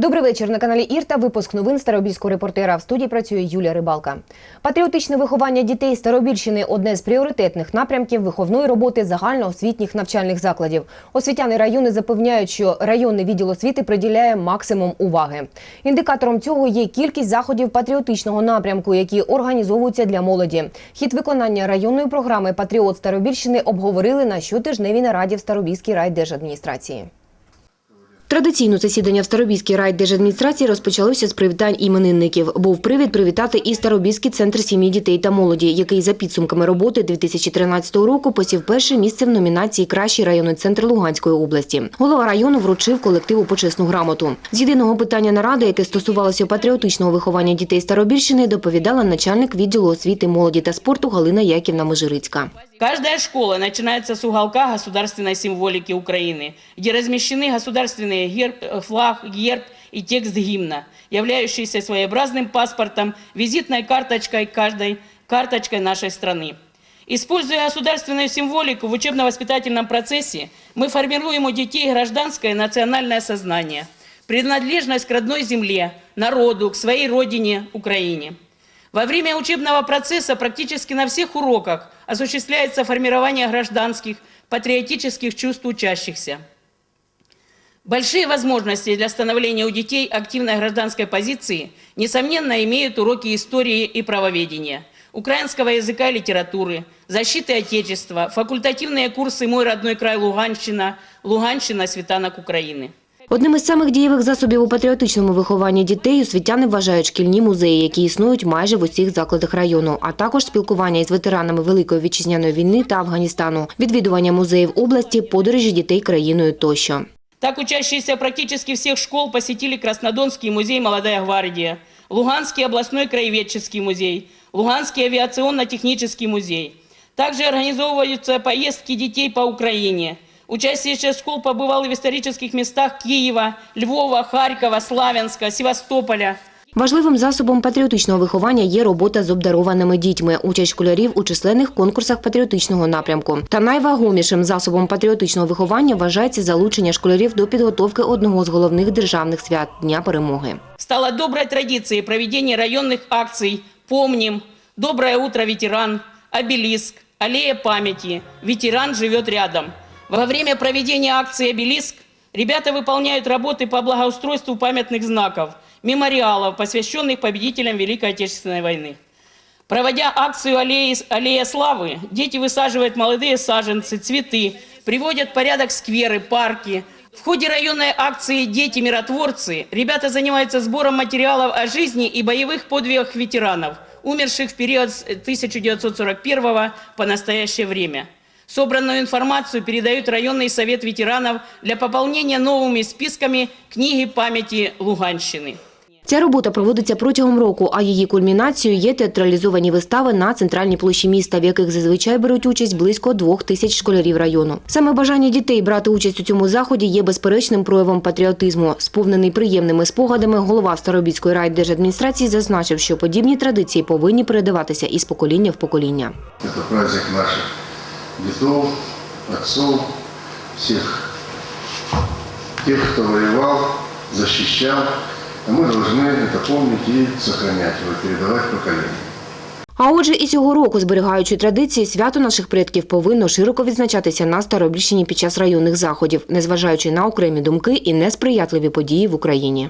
Добрий вечір на каналі Ірта. Випуск новин Старобільського репортера. В студії працює Юлія Рибалка. Патріотичне виховання дітей Старобільщини одне з пріоритетних напрямків виховної роботи загальноосвітніх навчальних закладів. Освітяни райони запевняють, що районний відділ освіти приділяє максимум уваги. Індикатором цього є кількість заходів патріотичного напрямку, які організовуються для молоді. Хід виконання районної програми Патріот Старобільщини обговорили на щотижневій нараді в Старобільській райдержадміністрації. Традиційно засідання в Старобільській райдержадміністрації розпочалося з привітань іменинників. Був привід привітати і Старобільський центр сім'ї дітей та молоді, який за підсумками роботи 2013 року посів перше місце в номінації Кращий районний центр Луганської області. Голова району вручив колективу почесну грамоту. З єдиного питання наради, яке стосувалося патріотичного виховання дітей Старобільщини, доповідала начальник відділу освіти, молоді та спорту Галина Яківна Межирицька. Каждая школа начинается с уголка государственной символики Украины, где размещены государственные герб, э, флаг, герб и текст гимна, являющийся своеобразным паспортом, визитной карточкой каждой карточкой нашей страны. Используя государственную символику в учебно-воспитательном процессе, мы формируем у детей гражданское национальное сознание, принадлежность к родной земле, народу, к своей родине, Украине. Во время учебного процесса практически на всех уроках осуществляется формирование гражданских, патриотических чувств учащихся. Большие возможности для становления у детей активной гражданской позиции, несомненно, имеют уроки истории и правоведения, украинского языка и литературы, защиты Отечества, факультативные курсы «Мой родной край Луганщина», «Луганщина. Світанок України». Одним із самих дієвих засобів у патріотичному вихованні дітей освітяни вважають шкільні музеї, які існують майже в усіх закладах району, а також спілкування із ветеранами Великої вітчизняної війни та Афганістану, відвідування музеїв області, подорожі дітей країною тощо. Так учащиеся практически всех школ посетили Краснодонский музей «Молодая гвардия», Луганский областной краеведческий музей, Луганский авиационно-технический музей. Также организовываются поездки детей по Украине. Участие школ побывало в исторических местах Киева, Львова, Харькова, Славянска, Севастополя. Важливим засобом патріотичного виховання є робота з обдарованими дітьми, участь школярів у численних конкурсах патріотичного напрямку. Та найвагомішим засобом патріотичного виховання вважається залучення школярів до підготовки одного з головних державних свят Дня перемоги. Стало доброй традицией проведения районных акций «Помним», «Доброе утро, ветеран», «Обелиск», «Аллея памяти», «Ветеран живет рядом». Во время проведения акции «Обелиск» ребята выполняют работы по благоустройству памятных знаков, мемориалов, посвященных победителям Великой Отечественной войны. Проводя акцию «Аллея, «Аллея славы», дети высаживают молодые саженцы, цветы, приводят в порядок скверы, парки. В ходе районной акции «Дети-миротворцы» ребята занимаются сбором материалов о жизни и боевых подвигах ветеранов, умерших в период с 1941 по настоящее время. Собранную информацию передают в районный совет ветеранов для пополнения новыми списками книги памяти Луганщины. Ця робота проводиться протягом року, а її кульмінацією є театралізовані вистави на центральній площі міста, в яких зазвичай беруть участь близько двох тисяч школярів району. Саме бажання дітей брати участь у цьому заході є безперечним проявом патріотизму. Сповнений приємними спогадами, голова Старобільської райдержадміністрації зазначив, що подібні традиції повинні передаватися із покоління в покоління. Это праздник наших дедов, отцов, всех тех, кто воевал, защищал. А мы должны это помнить и сохранять его, передавать поколениям. А отже, і цього року, зберігаючи традиції, свято наших предків повинно широко відзначатися на Старобільщині під час районних заходів, незважаючи на окремі думки і несприятливі події в Україні.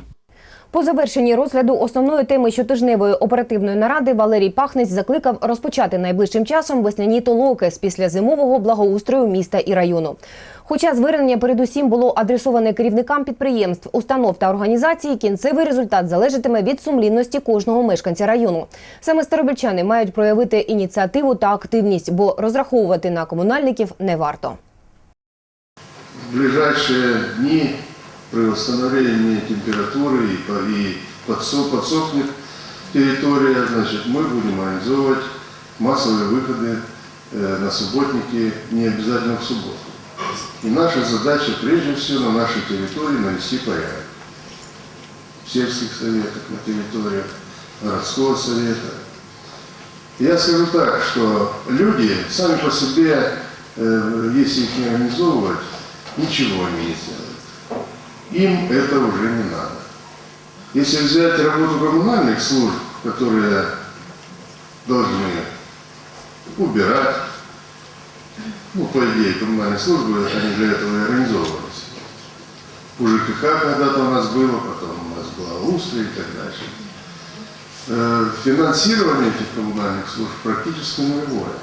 По завершенні розгляду основної теми щотижневої оперативної наради Валерій Пахнець закликав розпочати найближчим часом весняні толоки з післязимового благоустрою міста і району. Хоча звернення передусім було адресоване керівникам підприємств, установ та організацій, кінцевий результат залежатиме від сумлінності кожного мешканця району. Саме старобільчани мають проявити ініціативу та активність, бо розраховувати на комунальників не варто. В ближайшие дни при восстановлении температуры и, и подсох- подсохнет территория, значит, мы будем организовывать массовые выходы э, на субботники, не обязательно в субботу. И наша задача прежде всего на нашей территории навести порядок. В сельских советах, на территориях городского совета. Я скажу так, что люди сами по себе, э, если их не организовывать, ничего не сделают. Им это уже не надо. Если взять работу коммунальных служб, которые должны убирать, ну, по идее, коммунальные службы, они для этого и организовывались. У ЖКХ когда-то у нас было, потом у нас была УСТРА и так дальше. Э, Финансирование этих коммунальных служб практически нулевое.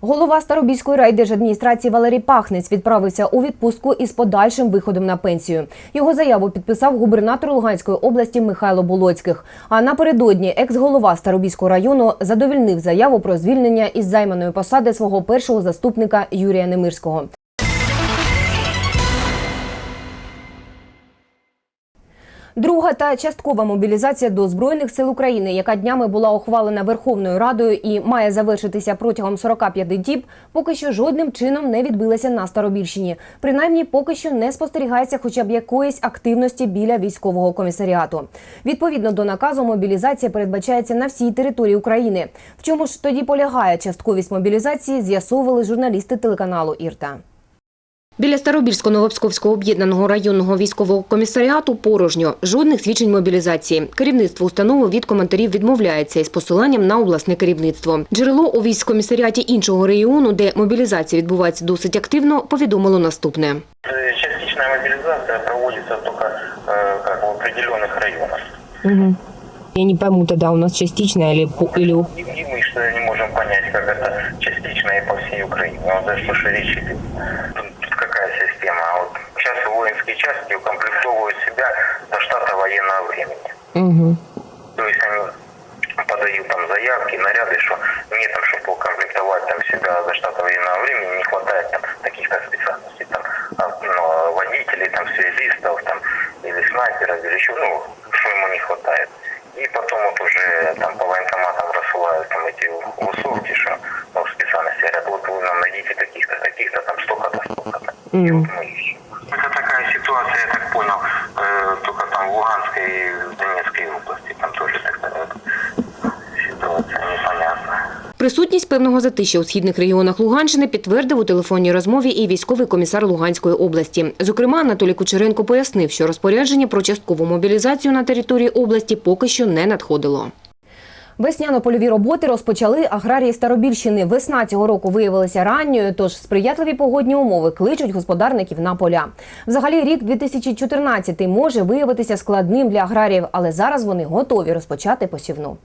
Голова Старобільської райдержадміністрації Валерій Пахнець відправився у відпустку із подальшим виходом на пенсію. Його заяву підписав губернатор Луганської області Михайло Болоцьких. А напередодні екс-голова Старобільського району задовільнив заяву про звільнення із займаної посади свого першого заступника Юрія Немирського. Друга та часткова мобілізація до збройних сил України, яка днями була ухвалена Верховною Радою і має завершитися протягом 45 діб, поки що жодним чином не відбилася на Старобільщині. Принаймні, поки що не спостерігається хоча б якоїсь активності біля військового комісаріату. Відповідно до наказу, мобілізація передбачається на всій території України. В чому ж тоді полягає частковість мобілізації, з'ясовували журналісти телеканалу Ірта. Біля Старобільсько-Новопсковського об'єднаного районного військового комісаріату порожньо. Жодних свідчень мобілізації. Керівництво установи від коментарів відмовляється із посиланням на обласне керівництво. Джерело у військкомісаріаті іншого регіону, де мобілізація відбувається досить активно, повідомило наступне. Э, Частичная мобилизация проводится только э, как в определенных районах. Я не пойму тогда, у нас частично или... или... И, и мы что не можем понять, как это частично и по всей Украине. Вот за что же речь идет. Части укомплектовывают себя до штата военного времени. То есть они подают там заявки, наряды, что мне там, чтобы укомплектовать там себя за штата военного времени, не хватает там таких-то специальностей, там, а, ну, водителей, там, связистов, там, или снайперов, или еще, ну, что ему не хватает. И потом вот уже там по военкоматам рассылают там эти усовки, что ну, специальности говорят, вот вы нам найдите таких-то, таких-то, там столько-то, столько-то. И вот мы ищем. Ситуация, я так понял, э, только там в Луганской и в Донецкой области, там тоже такая ситуация непонятная. Присутність певного затища у східних регіонах Луганщини підтвердив у телефонній розмові і військовий комісар Луганської області. Зокрема, Анатолій Кучеренко пояснив, що розпорядження про часткову мобілізацію на території області поки що не надходило. Весняно-польові роботи розпочали аграрії Старобільщини. Весна цього року виявилася ранньою, тож сприятливі погодні умови кличуть господарників на поля. Взагалі, рік 2014 може виявитися складним для аграріїв, але зараз вони готові розпочати посівну.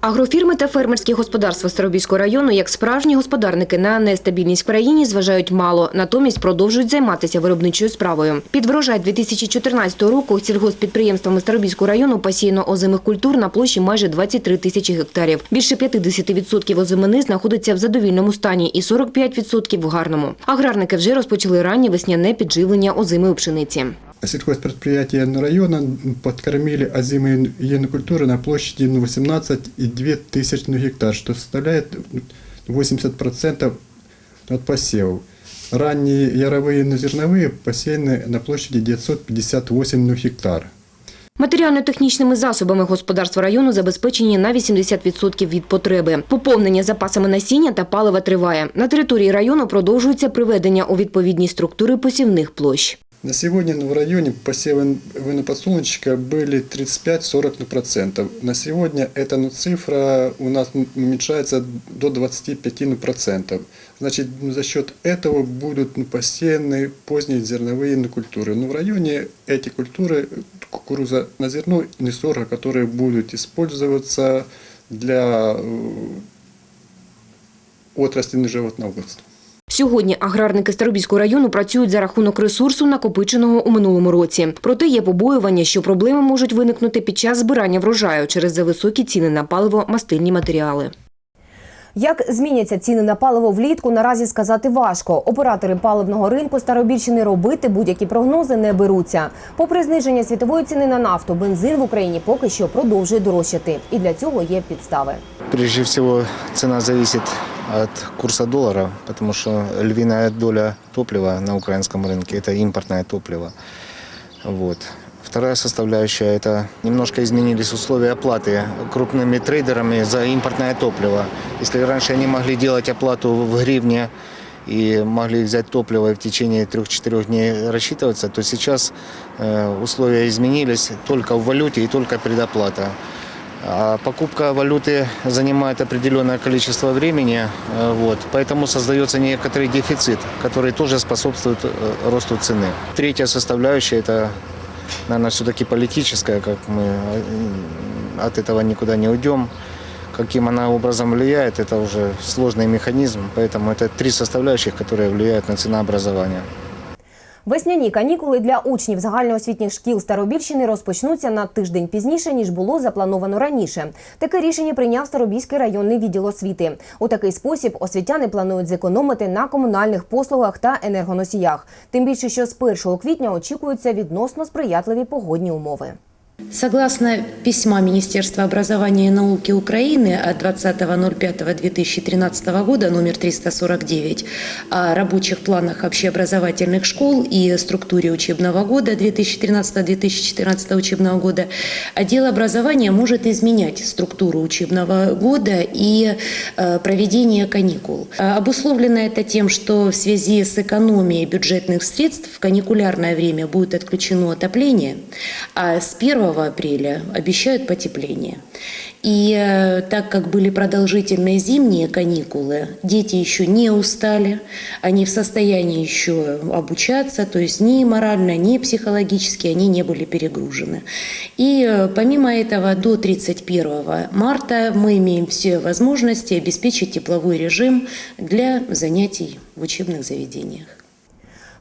Агрофірми та фермерські господарства Старобільського району, як справжні господарники на нестабільність в країні, зважають мало, натомість продовжують займатися виробничою справою. Під врожай 2014 року сільгоспідприємствами Старобільського району посіяно озимих культур на площі майже 23 тисячі гектарів. Більше 50% озимини знаходиться в задовільному стані і 45% в гарному. Аграрники вже розпочали раннє весняне підживлення озимої пшениці Сельхозпредприятия района подкормили озимые енокультуры на площади 18,2 тысяч гектар, что составляет 80% от посевов. Ранние яровые зерновые посеяны на площади 958 гектар. Матеріально-технічними засобами господарства району забезпечені на 80% від потреби. Поповнення запасами насіння та палива триває. На території району продовжується приведення у відповідні структури посівних площ. На сегодня в районе посевы подсолнечника были 35-40%. На сегодня эта ну, цифра у нас уменьшается до 25%. Значит, за счет этого будут ну, посеяны поздние зерновые культуры. Но в районе эти культуры, кукуруза на зерно и сорга, которые будут использоваться для э, отрасли животноводства. Сьогодні аграрники Старобільського району працюють за рахунок ресурсу, накопиченого у минулому році. Проте є побоювання, що проблеми можуть виникнути під час збирання врожаю через зависокі ціни на паливо мастильні матеріали. Як зміняться ціни на паливо влітку, наразі сказати важко. Оператори паливного ринку Старобільщини робити будь-які прогнози не беруться. Попри зниження світової ціни на нафту, бензин в Україні поки що продовжує дорожчати. І для цього є підстави. Прежде всего, цена зависит от курса доллара, потому что львиная доля топлива на украинском рынке – это импортное топливо. Вот. Вторая составляющая – это немножко изменились условия оплаты крупными трейдерами за импортное топливо. Если раньше они могли делать оплату в гривне и могли взять топливо и в течение 3-4 дней рассчитываться, то сейчас э, условия изменились только в валюте и только предоплата. А покупка валюты занимает определенное количество времени, э, вот, поэтому создается некоторый дефицит, который тоже способствует э, росту цены. Третья составляющая – это, наверное, все-таки политическая, как мы э, от этого никуда не уйдем. Каким она образом влияет, это уже сложный механизм, поэтому это три составляющих, которые влияют на ценообразование. Весняні канікули для учнів загальноосвітніх шкіл Старобільщини розпочнуться на тиждень пізніше ніж було заплановано раніше. Таке рішення прийняв Старобільський районний відділ освіти. У такий спосіб освітяни планують зекономити на комунальних послугах та енергоносіях. Тим більше, що з 1 квітня очікуються відносно сприятливі погодні умови. Согласно письма Министерства образования и науки Украины от 20.05.2013 года, номер 349, о рабочих планах общеобразовательных школ и структуре учебного года 2013-2014 учебного года, отдел образования может изменять структуру учебного года и э, проведение каникул. Обусловлено это тем, что в связи с экономией бюджетных средств в каникулярное время будет отключено отопление, а с 1 апреля обещают потепление. И э, так как были продолжительные зимние каникулы, дети еще не устали, они в состоянии еще обучаться, то есть ни морально, ни психологически они не были перегружены. И э, помимо этого до 31 марта мы имеем все возможности обеспечить тепловой режим для занятий в учебных заведениях.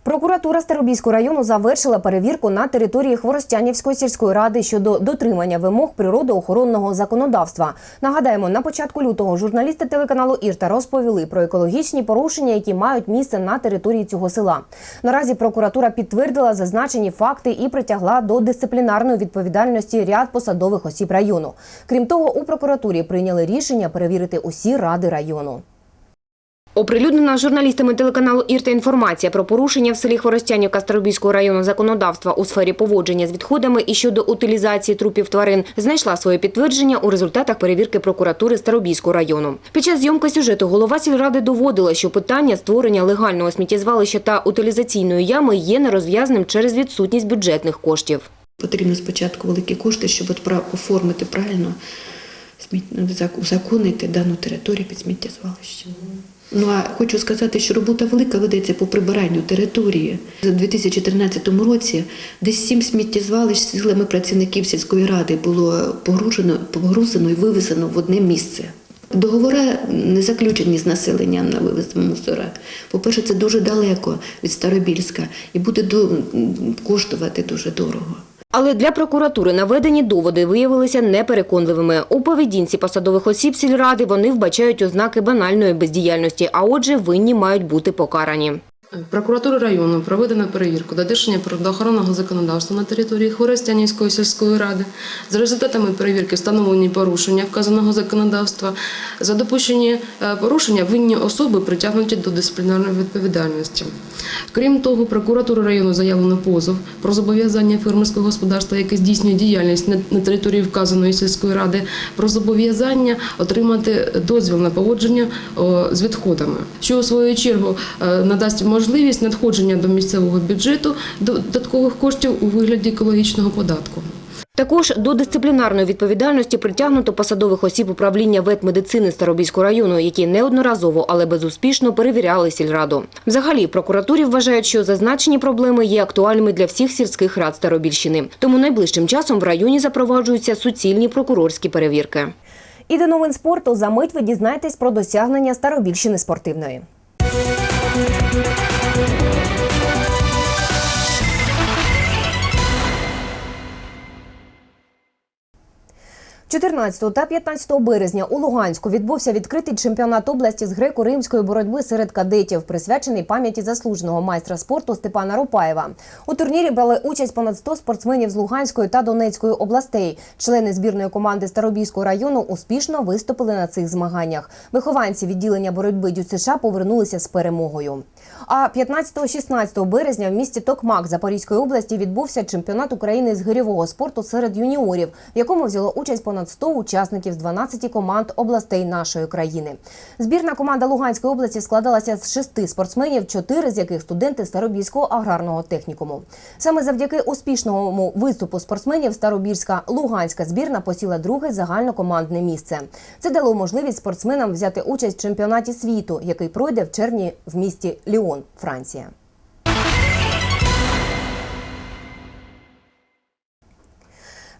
Прокуратура Старобільського району завершила перевірку на території Хворостянівської сільської ради щодо дотримання вимог природоохоронного законодавства. Нагадаємо, на початку лютого журналісти телеканалу Ірта розповіли про екологічні порушення, які мають місце на території цього села. Наразі прокуратура підтвердила зазначені факти і притягла до дисциплінарної відповідальності ряд посадових осіб району. Крім того, у прокуратурі прийняли рішення перевірити усі ради району. Оприлюднена журналістами телеканалу Ірта інформація про порушення в селі Хворостянівка Старобільського району законодавства у сфері поводження з відходами і щодо утилізації трупів тварин знайшла своє підтвердження у результатах перевірки прокуратури Старобільського району. Під час зйомки сюжету голова сільради доводила, що питання створення легального сміттєзвалища та утилізаційної ями є нерозв'язним через відсутність бюджетних коштів. Потрібно спочатку великі кошти, щоб оформити правильно, узаконити дану територію під сміттєзвалище. Ну а хочу сказати, що робота велика ведеться по прибиранню території. У 2013 році десь сім сміттєзвалищ силами працівників сільської ради було погружено, погрузено і вивезено в одне місце. Договори не заключені з населенням на вивез мусора. По-перше, це дуже далеко від Старобільська і буде коштувати дуже дорого. Але для прокуратури наведені доводи виявилися непереконливими. У поведінці посадових осіб сільради вони вбачають ознаки банальної бездіяльності, а отже, винні мають бути покарані. Прокуратури району проведено перевірку додержання природоохоронного законодавства на території Хворостянівської сільської ради. За результатами перевірки встановлені порушення вказаного законодавства. За допущені е, порушення винні особи притягнуті до дисциплінарної відповідальності. Крім того, прокуратура району заявлено позов про зобов'язання фермерського господарства, яке здійснює діяльність на- території вказаної сільської ради, про зобов'язання отримати дозвіл на поводження з відходами, що у свою чергу е, надасть можливість надходження до місцевого бюджету додаткових коштів у вигляді екологічного податку. Також до дисциплінарної відповідальності притягнуто посадових осіб управління ветмедицини Старобільського району, які неодноразово, але безуспішно перевіряли сільраду. Взагалі, прокуратурі вважають, що зазначені проблеми є актуальними для всіх сільських рад Старобільщини. Тому найближчим часом в районі запроваджуються суцільні прокурорські перевірки. І до новин спорту за мить ви дізнаєтесь про досягнення Старобільщини спортивної. 14 та 15 березня у Луганську відбувся відкритий чемпіонат області з греко-римської боротьби серед кадетів, присвячений пам'яті заслуженого майстра спорту Степана Рупаєва. У турнірі брали участь понад 100 спортсменів з Луганської та Донецької областей. Члени збірної команди Старобільського району успішно виступили на цих змаганнях. Вихованці відділення боротьби ДЮСШ повернулися з перемогою. А 15-16 березня в місті Токмак Запорізької області відбувся чемпіонат України з гирьового спорту серед юніорів, в якому взяло участь понад понад 100 учасників з 12 команд областей нашої країни. Збірна команда Луганської області складалася з шести спортсменів, чотири з яких студенти Старобільського аграрного технікуму. Саме завдяки успішному виступу спортсменів Старобільська Луганська збірна посіла друге загальнокомандне місце. Це дало можливість спортсменам взяти участь в чемпіонаті світу, який пройде в червні в місті Ліон, Франція.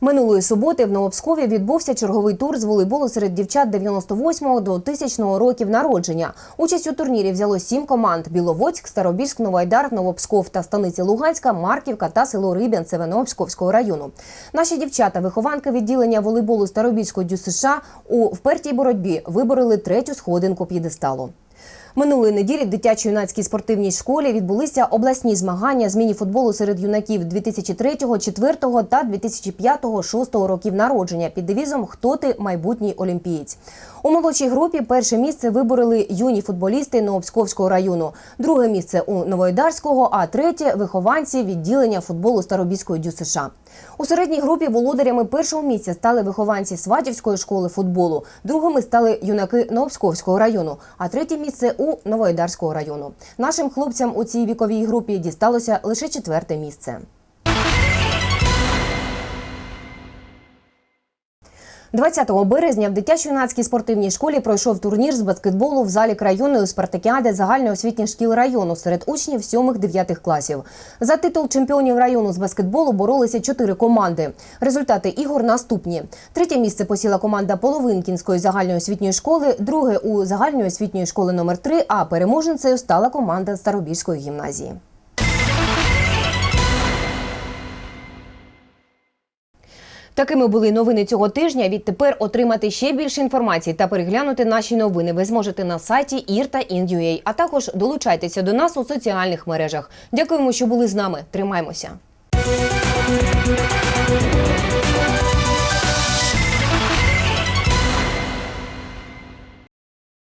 Минулої суботи в Новопскові відбувся черговий тур з волейболу серед дівчат 98-го до 1000-го років народження. Участь у турнірі взяло сім команд: Біловодськ, Старобільськ, Новайдар, Новопсков та станиці Луганська, Марківка та село Риб'янцеве Новопсковського району. Наші дівчата, вихованки відділення волейболу Старобільського ДЮСШ у впертій боротьбі вибороли третю сходинку п'єдесталу. Минулої неділі в дитячо-юнацькій спортивній школі відбулися обласні змагання з міні-футболу серед юнаків 2003, 2004 та 2005-2006 років народження під девізом Хто ти майбутній олімпієць. У молодшій групі перше місце вибороли юні футболісти Новопсковського району, друге місце у Новоайдарського, а третє вихованці відділення футболу Старобільської ДЮСШ. У середній групі володарями першого місця стали вихованці Сватівської школи футболу, другими стали юнаки Новопсковського району, а третє місце у Новоайдарського району. Нашим хлопцям у цій віковій групі дісталося лише четверте місце. 20 березня в дитячо-юнацькій спортивній школі пройшов турнір з баскетболу в залі районної спартакіади загальноосвітніх шкіл району серед учнів 7-9 класів. За титул чемпіонів району з баскетболу боролися чотири команди. Результати ігор наступні: третє місце посіла команда Половинкінської загальноосвітньої школи, друге у загальної освітньої школи номер 3 а переможницею стала команда Старобільської гімназії. Такими були новини цього тижня. Відтепер отримати ще більше інформації та переглянути наші новини ви зможете на сайті IRTA.in.ua, а також долучайтеся до нас у соціальних мережах. Дякуємо, що були з нами. Тримаймося.